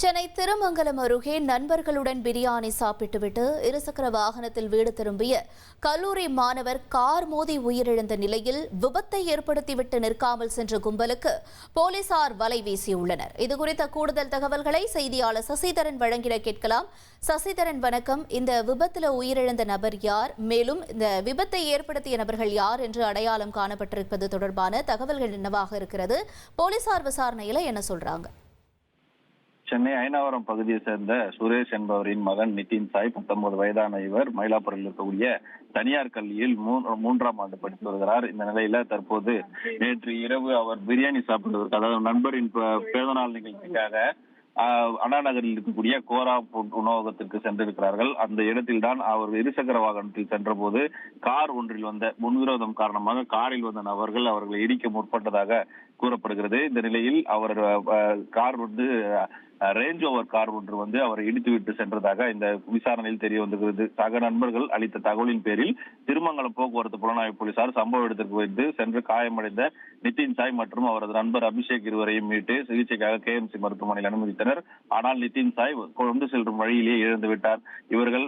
சென்னை திருமங்கலம் அருகே நண்பர்களுடன் பிரியாணி சாப்பிட்டுவிட்டு இருசக்கர வாகனத்தில் வீடு திரும்பிய கல்லூரி மாணவர் கார் மோதி உயிரிழந்த நிலையில் விபத்தை ஏற்படுத்திவிட்டு நிற்காமல் சென்ற கும்பலுக்கு போலீசார் வலை வீசியுள்ளனர். இதுகுறித்த கூடுதல் தகவல்களை செய்தியாளர் சசிதரன் வழங்கிட கேட்கலாம். சசிதரன் வணக்கம். இந்த விபத்தில் உயிரிழந்த நபர் யார்? மேலும் இந்த விபத்தை ஏற்படுத்திய நபர்கள் யார் என்று அடையாளம் காணப்பட்டிருப்பது தொடர்பான தகவல்கள் என்னவாக இருக்கிறது? போலீசார் விசாரணையில் என்ன சொல்றாங்க? சென்னை ஐநாவரம் பகுதியை சேர்ந்த சுரேஷ் என்பவரின் மகன் நிதின் சாய் பத்தொன்பது வயதான இவர் மயிலாப்பூரில் இருக்கக்கூடிய தனியார் கல்வியில் மூன்றாம் ஆண்டு படித்து வருகிறார். இந்த நிலையில தற்போது நேற்று இரவு அவர் பிரியாணி சாப்பிடுவதற்கு அதாவது நண்பரின் ப- பிறந்தநாள் நிகழ்ச்சிக்காக ஆஹ், அண்ணா நகரில் இருக்கக்கூடிய கோரா உணவகத்திற்கு சென்றிருக்கிறார்கள். அந்த இடத்தில்தான் அவர் இருசக்கர வாகனத்தில் சென்றபோது கார் ஒன்றில் வந்த முன்விரோதம் காரணமாக காரில் வந்த நபர்கள் அவர்களை இடிக்க முற்பட்டதாக கூறப்படுகிறது. இந்த நிலையில் அவர் கார் வந்து ரேஞ்ச் ஓவர் கார் ஒன்று வந்து அவரை இடித்து விட்டு சென்றதாக இந்த விசாரணையில் தெரிய வந்திருக்கிறது சக நண்பர்கள் அளித்த தகவலின் பேரில் திருமங்கலம் போக்குவரத்து புலனாய்வு போலீசார் சம்பவ இடத்திற்கு வந்து சென்று காயமடைந்த நிதின் சாய் மற்றும் அவரது நண்பர் அபிஷேக் இருவரையும் மீட்டு சிகிச்சைக்காக கேஎம்சி மருத்துவமனையில் அனுமதித்தனர். ஆனால் நிதின் சாய் கொண்டு செல்லும் வழியிலேயே இழந்து விட்டார். இவர்கள்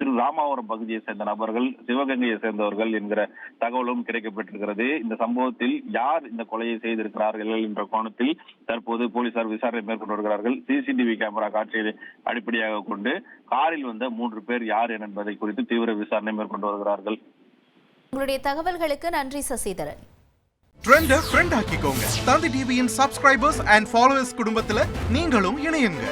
திரு ராமாவரம் பகுதியை சேர்ந்த நபர்கள் சிவகங்கையை சேர்ந்தவர்கள் என்கிற தகவலும் கிடைக்கப்பட்டிருக்கிறது. இந்த சம்பவத்தில் யார் யார் இந்த கொலையை செய்திருக்கிறார்கள் என்ற கோணத்தில் தற்போது போலீசார் விசாரணை மேற்கொண்டு வருகிறார்கள். சிசிடிவி கேமரா காட்சியை அடிப்படையாக கொண்டு காரில் வந்த மூன்று பேர் யார் என்பதை குறித்து தீவிர விசாரணை மேற்கொண்டு வருகிறார்கள். உங்களுடைய தகவல்களுக்கு நன்றி சசிதரன். ட்ரெண்ட ஃப்ரெண்ட் ஆக்கிக்கோங்க. தந்தி டிவியின் சப்ஸ்கிரைபர்ஸ் அண்ட் ஃபாலோவர்ஸ் குடும்பத்துல நீங்களும் இணையுங்க.